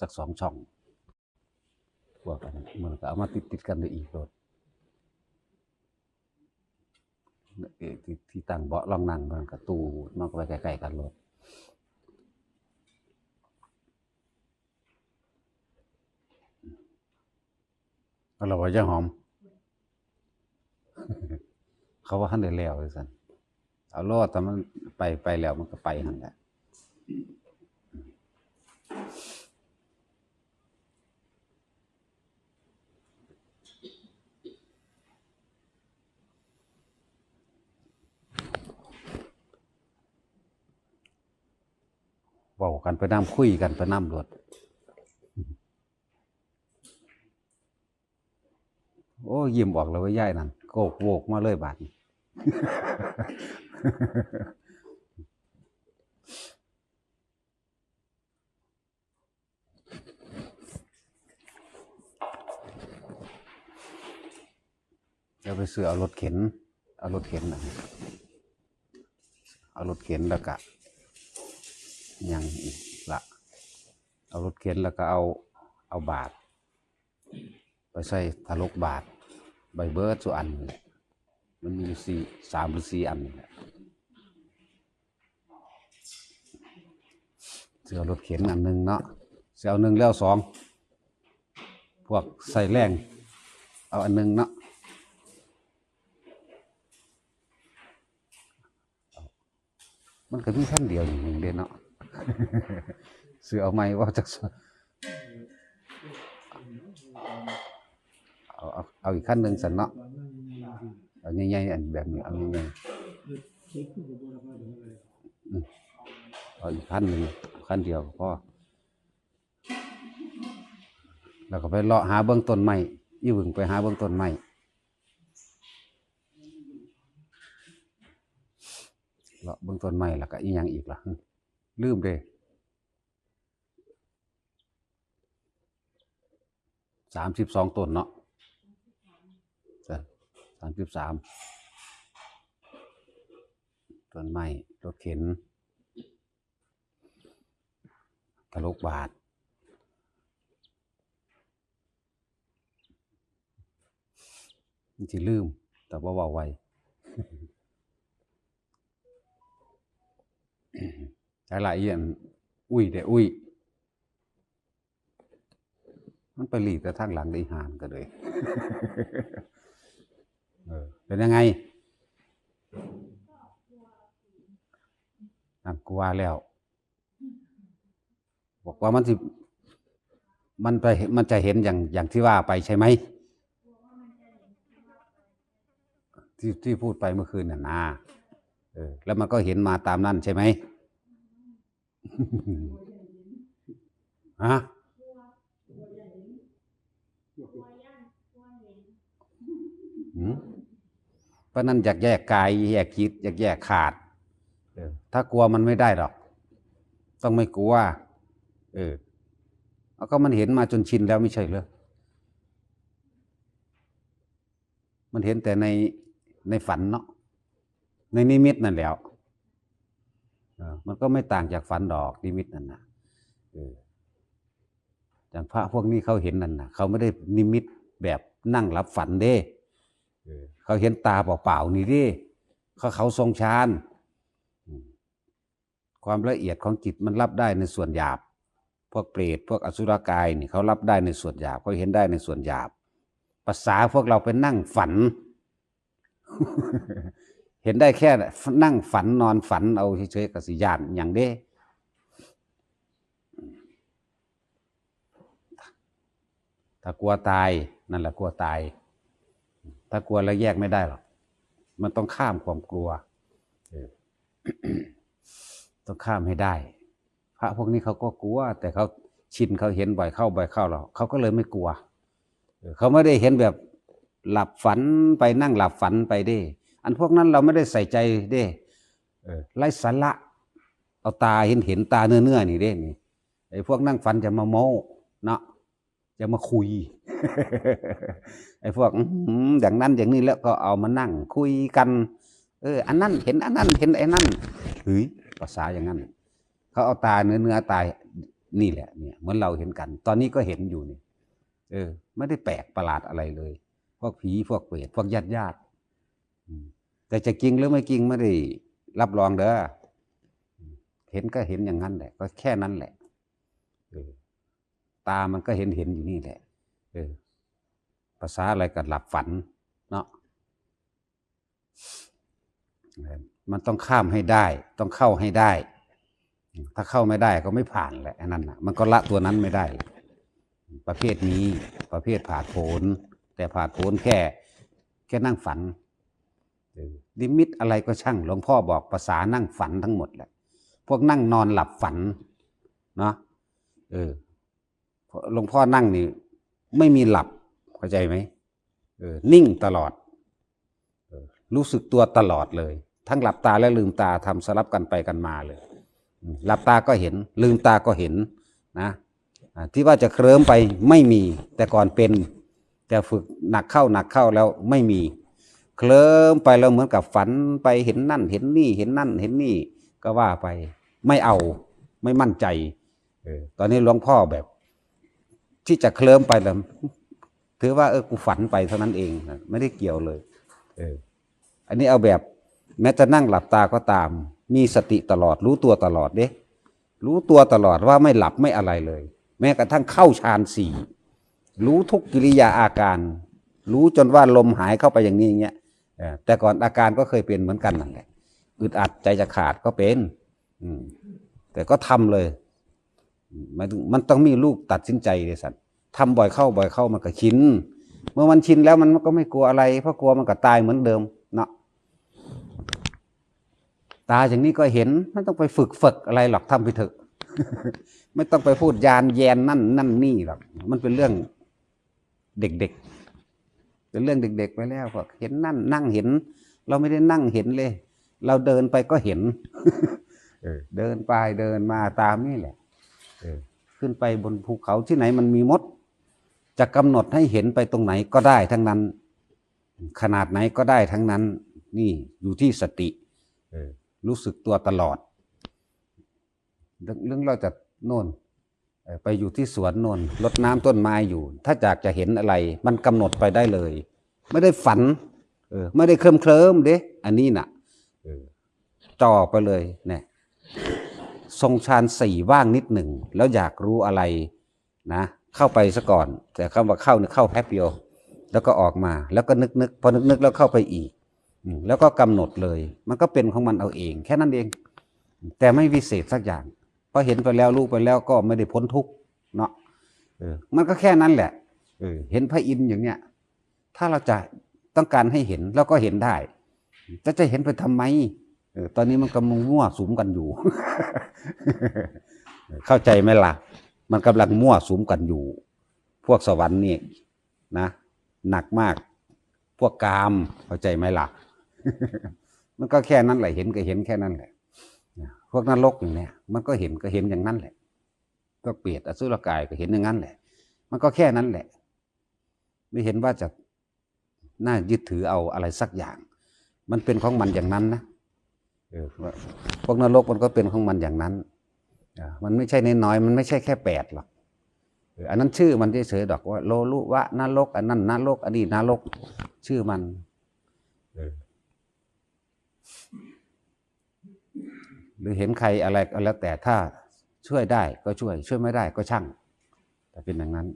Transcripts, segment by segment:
สักสองช่องพวกกันมันก็เอามาติดติดกันได้อีกรถเอ่อที่ที่ตั้งเบาะรองนั่งมันกับตู้มันก็ไปใกล้ๆกันรถเอาเราไว้จะหอม เขาว่าหันได้แล้วเลยสันเอารอดแต่มันไปไปแล้วมันก็ไปหันแหละ กันไปน้ำคุยกันไปน้ำรวดโอ้ยิ้มออกเลยว่าย่ายนั่นโกกโวกมาเลยบาดนี้เดี๋ยวไปซื้อเอารถเข็น เอารถเข็นนะเอารถเข็นแล้วก็ ยังอีกละเอารถเข็นแล้วก็เอาเอาบาท ไปใส่ทะลกบาท ใบเบิร์ดสุอัน มันมีอยู่สี่สามหรือสี่อันนี่แหละเสือรถเข็นอันหนึ่งเนาะเสือเอาหนึ่งแล้วสองพวกใส่แรงเอาอันหนึ่งเนาะมันก็มีขั้นเดียวอย่างหนึ่งเดียวเนาะ ซื้อเอาไหมว่าจากเอาเอาเอาอีกขั้นหนึ่งสันเนาะเอาใหญ่ๆอันแบบนี้เอาใหญ่ๆเอาอีกขั้นหนึ่งขั้นเดียวพอแล้วก็ไปเลาะหาเบื้องต้นไม้ยี่หวึงไปหาเบื้องต้นไม้เลาะเบื้องต้นไม้แล้วก็อีหยังอีกล่ะ ลืมเด้สามสิบสองต้นเนาะสามสิบสามต้นไม้รถเข็นตลกบาทมันสิลืม แต่ว่าว่าไว หลายๆอย่างอุ้ยแต่อุ้ย มันไปหลีกแต่ทางหลังได้หานก็เลยเออเป็นยังไงนั่นกูว่าแล้ว บอกว่ามันสิมันไปมันจะเห็นอย่างอย่างที่ว่าไปใช่ไหมที่ที่พูดไปเมื่อคืนน่ะนะเออ แล้วมันก็เห็นมาตามนั่นใช่ไหม ฮะหืมเพราะนั้นอยากแยกกายแยกจิตอยากแยกขาดเออถ้ากลัวมันไม่ได้หรอก ต้องไม่กลัว เออเอาก็มันเห็นมาจนชินแล้วไม่ใช่เหรอมันเห็นแต่ในในฝันเนาะในนิมิตนั่นแหล้วเออ มันก็ไม่ต่างจากฝันดอกนิมิตนั่นนะอย่างพระพวกนี้เขาเห็นนั่นนะเขาไม่ได้นิมิตแบบนั่งรับฝันเด้เขาเห็นตาเปล่าๆนี่ด้เขาเขาทรงฌานความละเอียดของจิตมันรับได้ในส่วนหยาบ พวกเปรตพวกอสุรกายนี่เขารับได้ในส่วนหยาบเขาเห็นได้ในส่วนหยาบ ภาษาพวกเราเป็นนั่งฝัน เห็นได้แค่นั่งฝันนอนฝันเอาเฉยๆกับสิยานอย่างเด้ถ้ากลัวตายนั่นแหละกลัวตาย ถ้ากลัวแล้วแยกไม่ได้หรอก มันต้องข้ามความกลัว ต้องข้ามให้ได้ พระพวกนี้เขาก็กลัว แต่เขาชินเขาเห็นบ่อยเข้าบ่อยเข้าเราเขาก็เลยไม่กลัว เขาไม่ได้เห็นแบบหลับฝันไปนั่งหลับฝันไปเด้ อันพวกนั้นเราไม่ได้ใส่ใจเด้ไร้สาระเอาตาเห็นเห็นตาเนื้อเนื้อนี่เด้นี่ไอ้พวกนั่งฝันจะมาโม้เนาะจะมาคุย ไอ้พวกอย่างนั้นอย่างนี้แล้วก็เอามานั่ง คุยกัน เออ อันนั้นเห็นอันนั้นเห็นไอ้นั่นเฮ้ยภาษาอย่างนั้น เขาเอาตาเนื้อเนื้อตายนี่แหละเนี่ยเหมือนเราเห็นกัน ตอนนี้ก็เห็นอยู่นี่เออ ไม่ได้แปลกประหลาดอะไรเลย พวกผีพวกเปรตพวกญาติญาติ แต่จะจริงหรือไม่จริงไม่ได้รับรองเด้อเห็นก็เห็นอย่างนั้นแหละ ก็แค่นั้นแหละตามันก็เห็นเห็นอยู่นี่แหละภาษาอะไรกับหลับฝัน เนาะมันต้องข้ามให้ได้ ต้องเข้าให้ได้ ถ้าเข้าไม่ได้ก็ไม่ผ่านแหละอันนั้นนะมันก็ละตัวนั้นไม่ได้ ประเภทนี้ประเภทผ่าโผนแต่ผ่าโผนแค่ แค่นั่งฝัน ลิมิตอะไรก็ช่าง หลวงพ่อบอกภาษานั่งฝันทั้งหมดแหละ พวกนั่งนอนหลับฝัน เนาะเออหลวงพ่อนั่งนี่ไม่มีหลับเข้าใจไหมเออ นิ่งตลอดรู้สึกตัวตลอดเลย ทั้งหลับตาและลืมตาทำสลับกันไปกันมาเลย หลับตาก็เห็น ลืมตาก็เห็นนะที่ว่าจะเคลิ้มไปไม่มี แต่ก่อนเป็น แต่ฝึกหนักเข้าหนักเข้าแล้วไม่มี เคลิ้มไปแล้วเหมือนกับฝันไปเห็นนั่น เห็นนี่เห็นนั่น เห็นนี่ก็ว่าไป ไม่เอาไม่มั่นใจออตอนนี้หลวงพ่อแบบ ที่จะเคลิ้มไปแล้วถือว่าเออกูฝันไปเท่านั้นเองนะไม่ได้เกี่ยวเลย เออ อันนี้เอาแบบ แม้จะนั่งหลับตาก็ตาม มีสติตลอด รู้ตัวตลอดเด้รู้ตัวตลอดว่าไม่หลับไม่อะไรเลย แม้กระทั่งเข้าฌานสี่รู้ทุกกิริยาอาการ รู้จนว่าลมหายเข้าไปอย่างนี้อย่างเงี้ย แต่ก่อนอาการก็เคยเป็นเหมือนกันนั่นแหละอึดอัดใจจะขาดก็เป็นแต่ก็ทำเลยมหมายถึงมันต้องมีลูกตัดสินใจเลยสัตว์ทำบ่อยเข้าบ่อยเข้ามันก็ชินเมื่อมันชินแล้วมันก็ไม่กลัวอะไร เพราะกลัวมันก็ตายเหมือนเดิมเนาะตาอย่างนี้ก็เห็นไม่ต้องไปฝึกฝึกอะไรหรอกทำไปเถอะ ไม่ต้องไปพูดยานแยนนั่นนั่นนี่หรอกมันเป็นเรื่องเด็กๆ เป็นเรื่องเด็ก ๆ ไปแล้วพอเห็นนั่นนั่งเห็น เราไม่ได้นั่งเห็นเลย เราเดินไปก็เห็นเออเดินไปเดินมาตามนี่แหละเออขึ้นไปบนภูเขาที่ไหนมันมีมด จะกำหนดให้เห็นไปตรงไหนก็ได้ทั้งนั้น ขนาดไหนก็ได้ทั้งนั้น นี่อยู่ที่สติเออรู้สึกตัวตลอด เรื่องเรื่องเราจะโน่นเอ่อ ไปอยู่ที่สวนน่นรดน้ำต้นไม้อยู่ ถ้าอยากจะเห็นอะไร มันกำหนดไปได้เลย ไม่ได้ฝัน เออ ไม่ได้เคลิมเคลิมเด้อันนี้น่ะจ่อไปเลยเนี่ยทรงฌานสี่ว่างนิดหนึ่ง แล้วอยากรู้อะไรนะ เข้าไปซะก่อน แต่คำว่าเข้าเนี่ยเข้าแป๊บเดียว แล้วก็ออกมา แล้วก็นึกนึกพอนึกนึกแล้วเข้าไปอีกแล้วก็กำหนดเลย มันก็เป็นของมันเอาเอง แค่นั้นเอง แต่ไม่วิเศษสักอย่าง พอเห็นไปแล้วรู้ไปแล้วก็ไม่ได้พ้นทุกข์เนาะเออมันก็แค่นั้นแหละเออเห็นพระอินทร์อย่างเนี้ย ถ้าเราจะต้องการให้เห็นเราก็เห็นได้จะจะเห็นไปทำไมเออตอนนี้มันกำลังมั่วสุมกันอยู่ เข้าใจไหมล่ะ มันกำลังมั่วสุมกันอยู่ พวกสวรรค์นี่นะหนักมาก พวกกามเข้าใจไหมล่ะ มันก็แค่นั้นแหละเห็นก็เห็นแค่นั้นแหละนะ พวกนรกอย่างเนี้ยมันก็เห็นก็เห็นอย่างนั้นแหละพวกเปรตอสุรกายก็เห็นอย่างนั้นแหละ มันก็แค่นั้นแหละ ไม่เห็นว่าจะน่ายึดถือเอาอะไรสักอย่าง มันเป็นของมันอย่างนั้นนะเออพวกนรกมันก็เป็นของมันอย่างนั้น มันไม่ใช่น้อยมันไม่ใช่แค่แปดหรอกอันนั้นชื่อมันเฉยๆดอกว่าโลลุวะนรกอันนั้นนรกอันนี้นรกชื่อมันเออห รือเห็นใครอะไรก็แล้วแต่ถ้าช่วยได้ก็ช่วย ช่วยไม่ได้ก็ช่าง แต่เป็นอย่างนั้น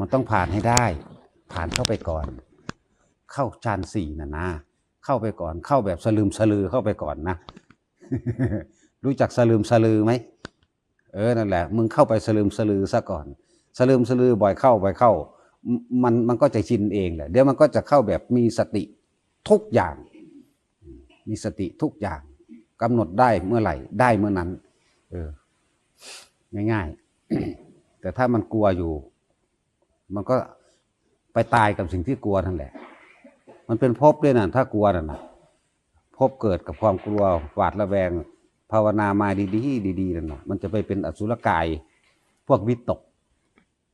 มันต้องผ่านให้ได้ ผ่านเข้าไปก่อน เข้าฌานสี่นะนะเข้าไปก่อน เข้าแบบสลืมสลือเข้าไปก่อนนะรู้จักสลืมสลือไหมเออนั่นแหละ มึงเข้าไปสลืมสลือซะก่อนสลืมสลือบ่อยเข้าบ่อยเข้า มันมันก็จะชินเองแหละเดี๋ยวมันก็จะเข้าแบบมีสติทุกอย่าง มีสติทุกอย่างกำหนดได้เมื่อไหร่ ได้เมื่อนั้น เออ ง่ายๆ แต่ถ้ามันกลัวอยู่ มันก็ไปตายกับสิ่งที่กลัวนั่นแหละ มันเป็นภพด้วยนะถ้ากลัวน่ะนะภพเกิดกับความกลัวหวาดระแวง ภาวนามาดีๆดีๆนั่นนะมันจะไปเป็นอสุรกาย พวกวิตก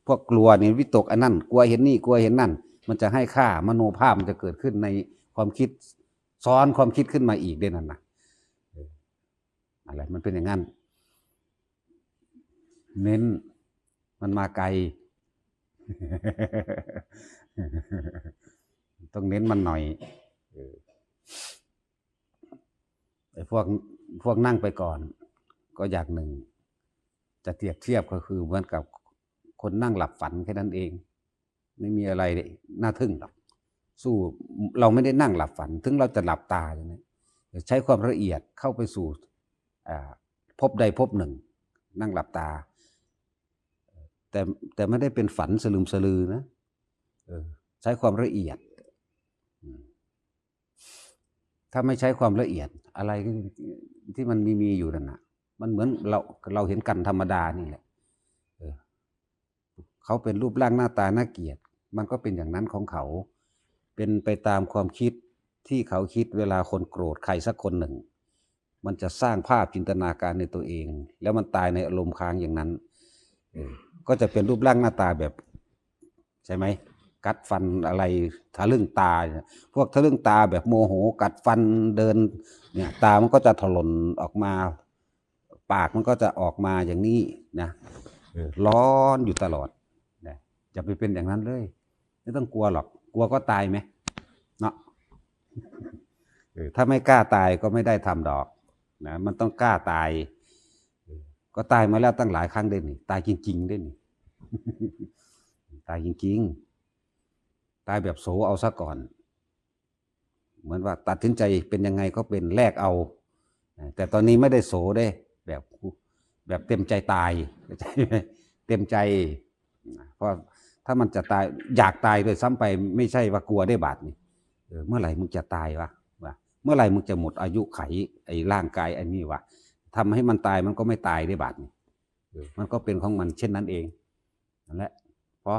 พวกกลัวเนี่วิตกอันนั้น กลัวเห็นนี่กลัวเห็นนั่น มันจะให้ค่ามโนภาพมันจะเกิดขึ้นในความคิด ซ้อนความคิดขึ้นมาอีกด้วยนั่นนะอะไรมันเป็นอย่างนั้น เน้นมันมาไกล ต้องเน้นมันหน่อยไอ้พวกพวกนั่งไปก่อน ก็อย่างหนึ่ง จะเทียบเทียบก็คือเหมือนกับคนนั่งหลับฝันแค่นั้นเอง ไม่มีอะไรน่าทึ่งหรอก สู้เราไม่ได้นั่งหลับฝัน ถึงเราจะหลับตาอย่างนี้ใช้ความละเอียดเข้าไปสู่พบใดพบหนึ่ง นั่งหลับตา แต่แต่ไม่ได้เป็นฝันสลืมสลือนะใช้ความละเอียด ถ้าไม่ใช้ความละเอียด อะไรที่มันมีมีอยู่นั่นนะมันเหมือนเราเราเห็นกันธรรมดานี่แหละเขาเป็นรูปร่างหน้าตาน่าเกียด มันก็เป็นอย่างนั้นของเขา เป็นไปตามความคิดที่เขาคิดเวลาคนโกรธใครสักคนหนึ่ง มันจะสร้างภาพจินตนาการในตัวเอง แล้วมันตายในอารมณ์ค้างอย่างนั้นก็จะเป็นรูปร่างหน้าตาแบบ ใช่ไหมกัดฟันอะไรทะลึ่งตา พวกทะลึ่งตาแบบโมโห กัดฟันเดิน เนี่ย ตามันก็จะถลนออกมา ปากมันก็จะออกมาอย่างนี้นะร้อนอยู่ตลอดนะอย่าไปเป็นอย่างนั้นเลย ไม่ต้องกลัวหรอก กลัวก็ตายไหมเนาะถ้าไม่กล้าตายก็ไม่ได้ทำดอกนะมันต้องกล้าตาย ก็ตายมาแล้วตั้งหลายครั้งเด้นี่ตายจริงๆเด้นี่ตายจริงๆ ตายแบบโสเอาซะก่อน เหมือนว่าตัดสินใจเป็นยังไงก็เป็นแลกเอา แต่ตอนนี้ไม่ได้โสได้ แบบแบบเต็มใจตาย เต็มใจ เพราะ ถ้ามันจะตายอยากตายโดยซ้ำไป ไม่ใช่ว่ากลัวได้บาดนี่เมื่อไหร่มึงจะตายวะเมื่อไหร่มึงจะหมดอายุไขไอ้ร่างกายไอ้นี่วะทำให้มันตายมันก็ไม่ตายได้บาดนี่มันก็เป็นของมันเช่นนั้นเองนั่นแหละพอ